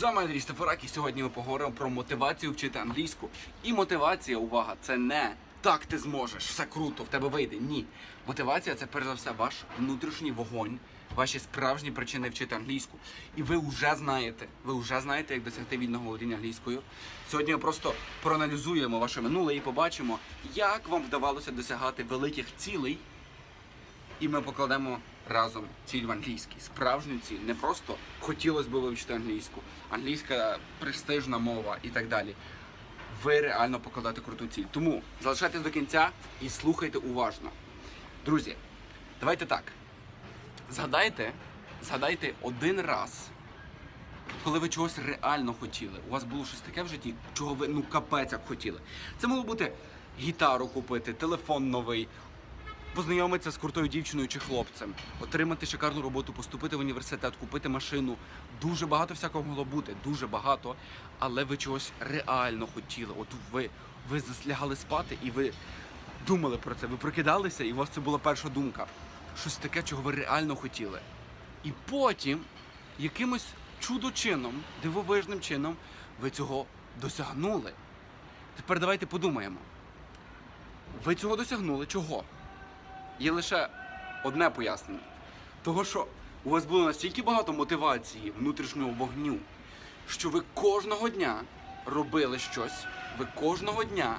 З вами Андрій Стефорак і сьогодні ми поговоримо про мотивацію вчити англійську. І мотивація, увага, це не так ти зможеш, все круто, в тебе вийде. Ні. Мотивація це перш за все ваш внутрішній вогонь, ваші справжні причини вчити англійську. І ви вже знаєте, ви вже знаєте, як досягти вільного володіння англійською. Сьогодні ми просто проаналізуємо ваше минуле і побачимо, як вам вдавалося досягати великих цілей і ми покладемо разом ціль в англійській. Справжню ціль. Не просто хотілося б вивчити англійську, англійська престижна мова і так далі. Ви реально покладете круту ціль. Тому залишайтесь до кінця і слухайте уважно. Друзі, давайте так. Згадайте, згадайте один раз, коли ви чогось реально хотіли. У вас було щось таке в житті, чого ви ну капець як хотіли. Це могло бути гітару купити, телефон новий, познайомитися з крутою дівчиною чи хлопцем, отримати шикарну роботу, поступити в університет, купити машину. Дуже багато всякого могло бути, дуже багато. Але ви чогось реально хотіли. От ви, ви заслягали спати і ви думали про це. Ви прокидалися, і у вас це була перша думка. Щось таке, чого ви реально хотіли. І потім якимось чудо-чином, дивовижним чином, ви цього досягнули. Тепер давайте подумаємо. Ви цього досягнули чого? Є лише одне пояснення. Того, що у вас було настільки багато мотивації, внутрішнього вогню, що ви кожного дня робили щось, ви кожного дня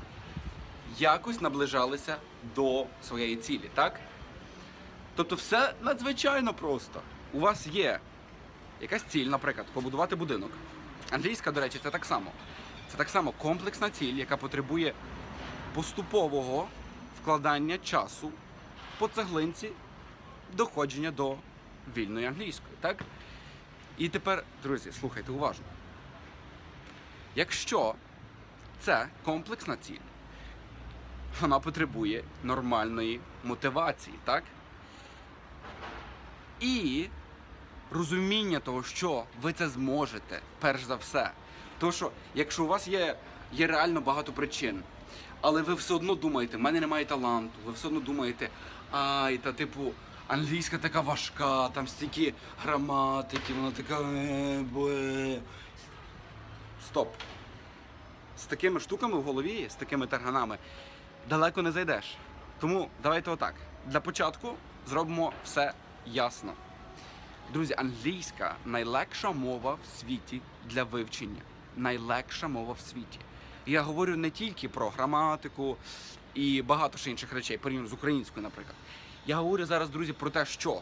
якось наближалися до своєї цілі, так? Тобто все надзвичайно просто. У вас є якась ціль, наприклад, побудувати будинок. Англійська, до речі, це так само. Це так само комплексна ціль, яка потребує поступового вкладання часу по цеглинці доходження до вільної англійської, так? І тепер, друзі, слухайте уважно. Якщо це комплексна ціль, вона потребує нормальної мотивації, так? І розуміння того, що ви це зможете, перш за все. Тому що, якщо у вас є, є реально багато причин, але ви все одно думаєте, в мене немає таланту, ви все одно думаєте, ай, та типу, англійська така важка, там стільки граматики, вона така. е. Стоп. З такими штуками в голові, з такими тарганами, далеко не зайдеш. Тому давайте отак. Для початку зробимо все ясно. Друзі, англійська найлегша мова в світі для вивчення. Найлегша мова в світі. Я говорю не тільки про граматику і багато ще інших речей, порівняно з українською, наприклад. Я говорю зараз, друзі, про те, що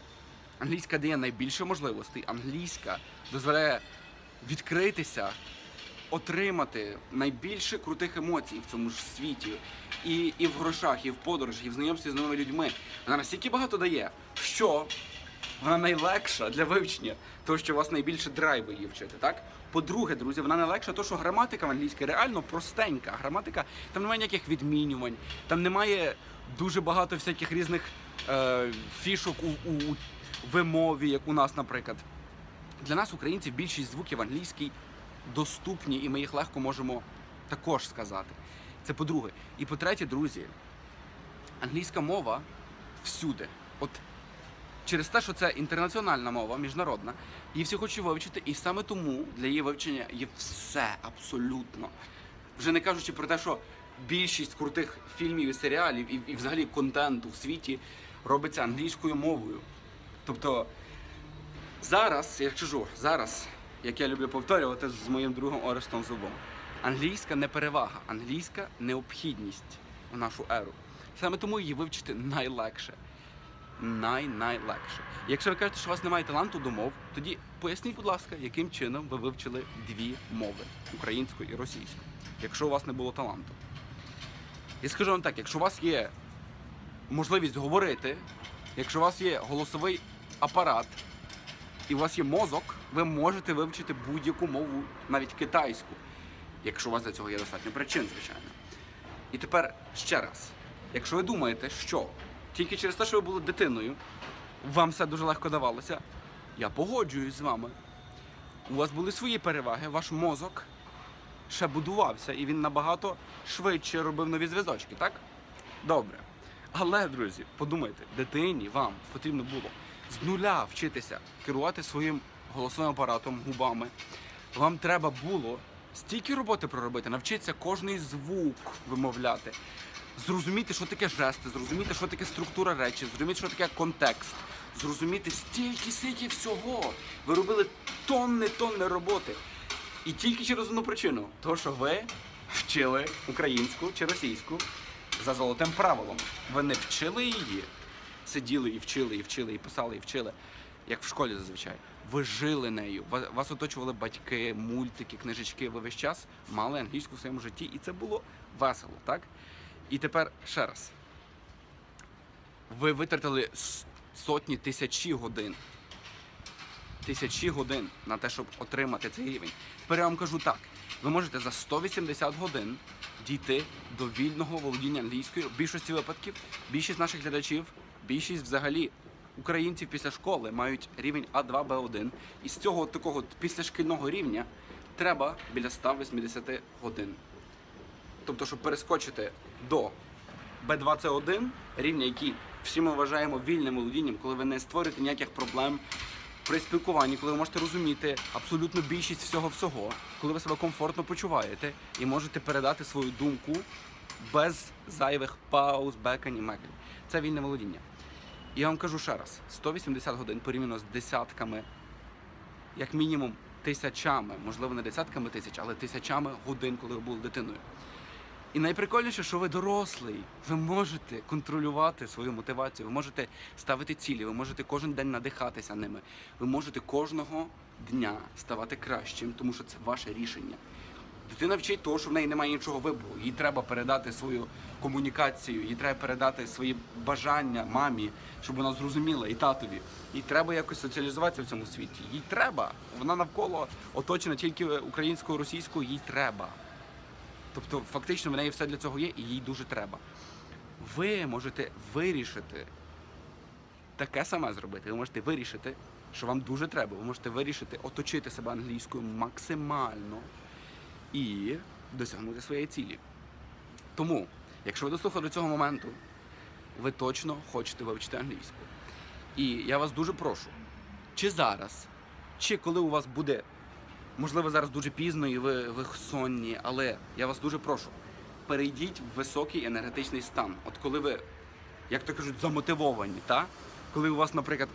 англійська дає найбільше можливостей, англійська дозволяє відкритися, отримати найбільше крутих емоцій в цьому ж світі. І, і в грошах, і в подорожах, і в знайомстві з новими людьми. Вона настільки багато дає, що вона найлегша для вивчення, тому що у вас найбільше драйву її вчити, так? По-друге, друзі, вона найлегша, тому що граматика в англійській реально простенька. Граматика, там немає ніяких відмінювань, там немає дуже багато всяких різних е, фішок у, у, у вимові, як у нас, наприклад. Для нас, українців, більшість звуків англійській доступні, і ми їх легко можемо також сказати. Це по-друге. І по-третє, друзі, англійська мова всюди. От через те, що це інтернаціональна мова, міжнародна, її всі хочуть вивчити, і саме тому для її вивчення є все абсолютно. Вже не кажучи про те, що більшість крутих фільмів і серіалів, і, і взагалі контенту в світі робиться англійською мовою. Тобто зараз, я кажу, зараз, як я люблю повторювати з моїм другом Орестом Зубом, англійська не перевага, англійська необхідність в нашу еру. Саме тому її вивчити найлегше най-найлегше. Якщо ви кажете, що у вас немає таланту до мов, тоді поясніть, будь ласка, яким чином ви вивчили дві мови українську і російську, якщо у вас не було таланту. І скажу вам так, якщо у вас є можливість говорити, якщо у вас є голосовий апарат і у вас є мозок, ви можете вивчити будь-яку мову, навіть китайську, якщо у вас для цього є достатньо причин, звичайно. І тепер ще раз, якщо ви думаєте, що тільки через те, що ви були дитиною, вам все дуже легко давалося, я погоджуюсь з вами. У вас були свої переваги, ваш мозок ще будувався, і він набагато швидше робив нові зв'язочки, так? Добре. Але, друзі, подумайте, дитині вам потрібно було з нуля вчитися керувати своїм голосовим апаратом, губами, вам треба було стільки роботи проробити, навчитися кожний звук вимовляти, зрозуміти, що таке жести, зрозуміти, що таке структура речі, зрозуміти, що таке контекст, зрозуміти стільки, стільки всього. Ви робили тонни, тонни роботи. І тільки через одну причину, то що ви вчили українську чи російську за золотим правилом. Ви не вчили її, сиділи і вчили, і вчили, і писали, і вчили, як в школі зазвичай. Ви жили нею. Вас оточували батьки, мультики, книжечки. Ви весь час мали англійську в своєму житті, і це було весело, так? І тепер ще раз. Ви витратили сотні тисячі годин. Тисячі годин на те, щоб отримати цей рівень. Тепер я вам кажу так: ви можете за 180 годин дійти до вільного володіння англійською. В більшості випадків більшість наших глядачів, більшість взагалі українців після школи мають рівень А2, Б1. І з цього такого післяшкільного рівня треба біля 180 годин. Тобто, щоб перескочити до B2 c 1 рівня, який всі ми вважаємо вільним володінням, коли ви не створюєте ніяких проблем при спілкуванні, коли ви можете розуміти абсолютно більшість всього всього, коли ви себе комфортно почуваєте і можете передати свою думку без зайвих пауз, бекань і мекань. Це вільне володіння. Я вам кажу ще раз: 180 годин порівняно з десятками, як мінімум тисячами, можливо, не десятками тисяч, але тисячами годин, коли ви були дитиною. І найприкольніше, що ви дорослий, ви можете контролювати свою мотивацію, ви можете ставити цілі, ви можете кожен день надихатися ними. Ви можете кожного дня ставати кращим, тому що це ваше рішення. Дитина вчить того, що в неї немає нічого вибору. Їй треба передати свою комунікацію, їй треба передати свої бажання мамі, щоб вона зрозуміла і татові. Їй треба якось соціалізуватися в цьому світі. Їй треба. Вона навколо оточена тільки українською, російською, їй треба. Тобто, фактично, в неї все для цього є, і їй дуже треба. Ви можете вирішити таке саме зробити. Ви можете вирішити, що вам дуже треба. Ви можете вирішити оточити себе англійською максимально і досягнути своєї цілі. Тому, якщо ви дослухали до цього моменту, ви точно хочете вивчити англійську. І я вас дуже прошу, чи зараз, чи коли у вас буде Можливо, зараз дуже пізно і ви, ви сонні, але я вас дуже прошу, перейдіть в високий енергетичний стан. От коли ви, як то кажуть, замотивовані, та? коли у вас, наприклад,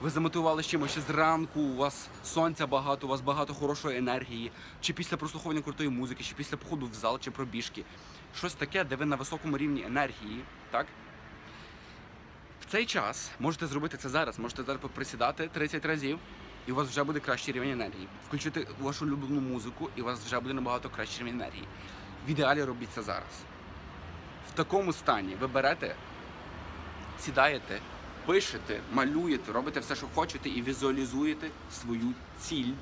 ви замотивували з чимось зранку, у вас сонця багато, у вас багато хорошої енергії, чи після прослуховування крутої музики, чи після походу в зал, чи пробіжки. Щось таке, де ви на високому рівні енергії, так? В цей час можете зробити це зараз, можете зараз поприсідати 30 разів, і у вас вже буде кращий рівень енергії. Включити вашу улюблену музику, і у вас вже буде набагато кращий рівень енергії. В ідеалі робіть це зараз. В такому стані ви берете, сідаєте, пишете, малюєте, робите все, що хочете, і візуалізуєте свою ціль.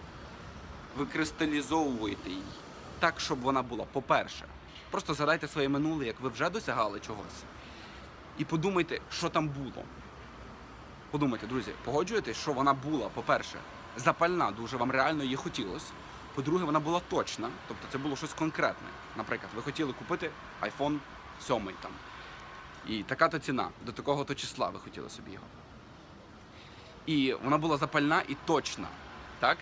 Ви кристалізовуєте її так, щоб вона була. По-перше, просто згадайте своє минуле, як ви вже досягали чогось. І подумайте, що там було. Подумайте, друзі, погоджуєтесь, що вона була, по-перше, запальна, дуже вам реально її хотілося. По-друге, вона була точна, тобто це було щось конкретне. Наприклад, ви хотіли купити iPhone 7 там. І така-то ціна, до такого-то числа ви хотіли собі його. І вона була запальна і точна. Так?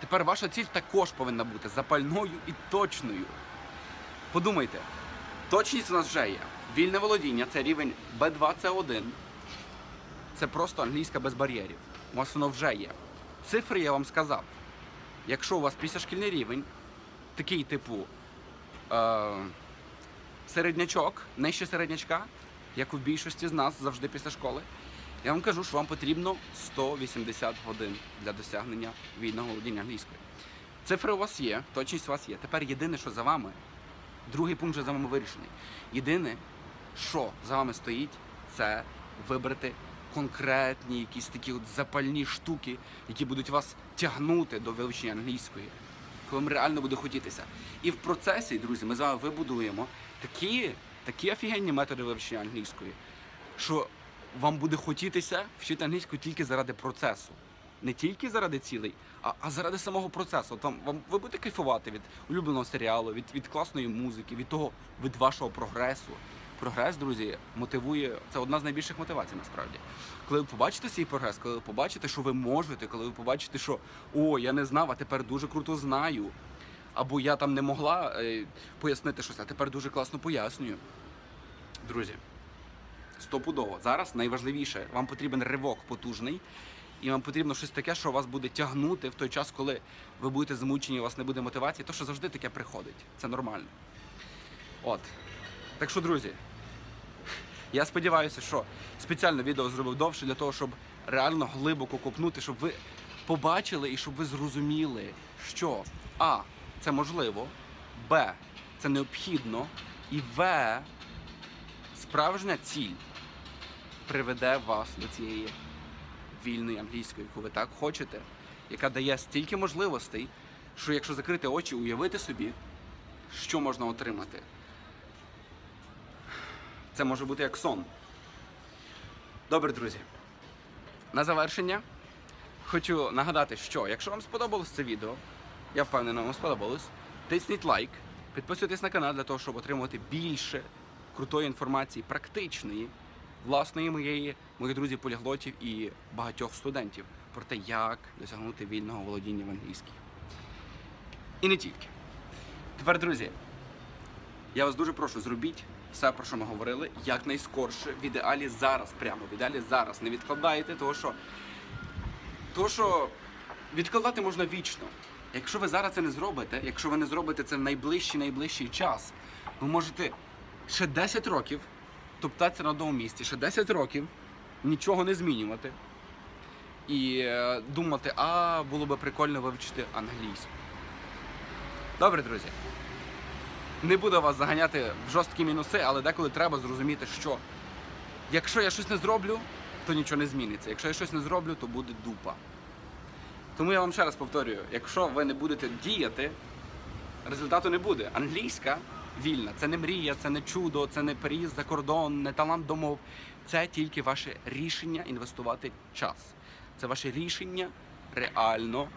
Тепер ваша ціль також повинна бути запальною і точною. Подумайте, точність у нас вже є. Вільне володіння це рівень B2 c 1 Це просто англійська без бар'єрів. У вас воно вже є. Цифри я вам сказав. Якщо у вас післяшкільний рівень, такий типу е, середнячок, нижче середнячка, як у більшості з нас завжди після школи, я вам кажу, що вам потрібно 180 годин для досягнення вільного володіння англійською. Цифри у вас є, точність у вас є. Тепер єдине, що за вами, другий пункт вже за вами вирішений. Єдине, що за вами стоїть, це вибрати конкретні якісь такі от запальні штуки, які будуть вас тягнути до вивчення англійської, коли вам реально буде хотітися. І в процесі, друзі, ми з вами вибудуємо такі, такі офігенні методи вивчення англійської, що вам буде хотітися вчити англійську тільки заради процесу. Не тільки заради цілей, а, а заради самого процесу. Там вам ви будете кайфувати від улюбленого серіалу, від, від класної музики, від того, від вашого прогресу. Прогрес, друзі, мотивує. Це одна з найбільших мотивацій, насправді. Коли ви побачите свій прогрес, коли ви побачите, що ви можете, коли ви побачите, що о, я не знав, а тепер дуже круто знаю. Або я там не могла е, пояснити щось, а тепер дуже класно пояснюю. Друзі, стопудово. Зараз найважливіше, вам потрібен ривок потужний, і вам потрібно щось таке, що вас буде тягнути в той час, коли ви будете змучені, у вас не буде мотивації, то що завжди таке приходить. Це нормально. От. Так що, друзі, я сподіваюся, що спеціально відео зробив довше для того, щоб реально глибоко копнути, щоб ви побачили і щоб ви зрозуміли, що А. Це можливо, Б. Це необхідно, і В. Справжня ціль приведе вас до цієї вільної англійської, яку ви так хочете, яка дає стільки можливостей, що якщо закрити очі, уявити собі, що можна отримати. Це може бути як сон. Добре, друзі. На завершення хочу нагадати, що якщо вам сподобалось це відео, я впевнений, вам сподобалось, тисніть лайк, підписуйтесь на канал для того, щоб отримувати більше крутої інформації, практичної, власної моєї, моїх друзів поліглотів і багатьох студентів про те, як досягнути вільного володіння в англійській. І не тільки. Тепер, друзі, я вас дуже прошу, зробіть все, про що ми говорили, якнайскорше, в ідеалі зараз, прямо в ідеалі зараз. Не відкладайте, того що, того, що відкладати можна вічно. Якщо ви зараз це не зробите, якщо ви не зробите це в найближчий найближчий час, ви можете ще 10 років топтатися на одному місці, ще 10 років нічого не змінювати. І е, думати, а було би прикольно вивчити англійську. Добре, друзі. Не буду вас заганяти в жорсткі мінуси, але деколи треба зрозуміти, що якщо я щось не зроблю, то нічого не зміниться. Якщо я щось не зроблю, то буде дупа. Тому я вам ще раз повторюю: якщо ви не будете діяти, результату не буде. Англійська вільна, це не мрія, це не чудо, це не переїзд за кордон, не талант до мов. Це тільки ваше рішення інвестувати час. Це ваше рішення реально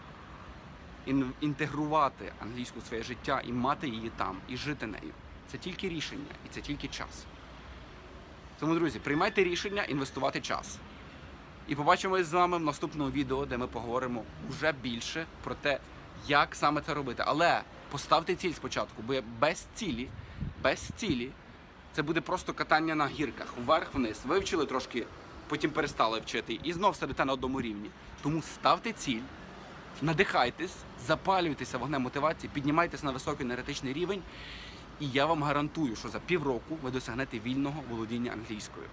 інтегрувати англійську в своє життя і мати її там, і жити нею. Це тільки рішення і це тільки час. Тому, друзі, приймайте рішення інвестувати час. І побачимось з вами в наступному відео, де ми поговоримо вже більше про те, як саме це робити. Але поставте ціль спочатку, бо без цілі, без цілі, це буде просто катання на гірках, вверх-вниз. Вивчили трошки, потім перестали вчити, і знов сидите на одному рівні. Тому ставте ціль, надихайтесь, запалюйтеся вогнем мотивації, піднімайтесь на високий енергетичний рівень, і я вам гарантую, що за півроку ви досягнете вільного володіння англійською.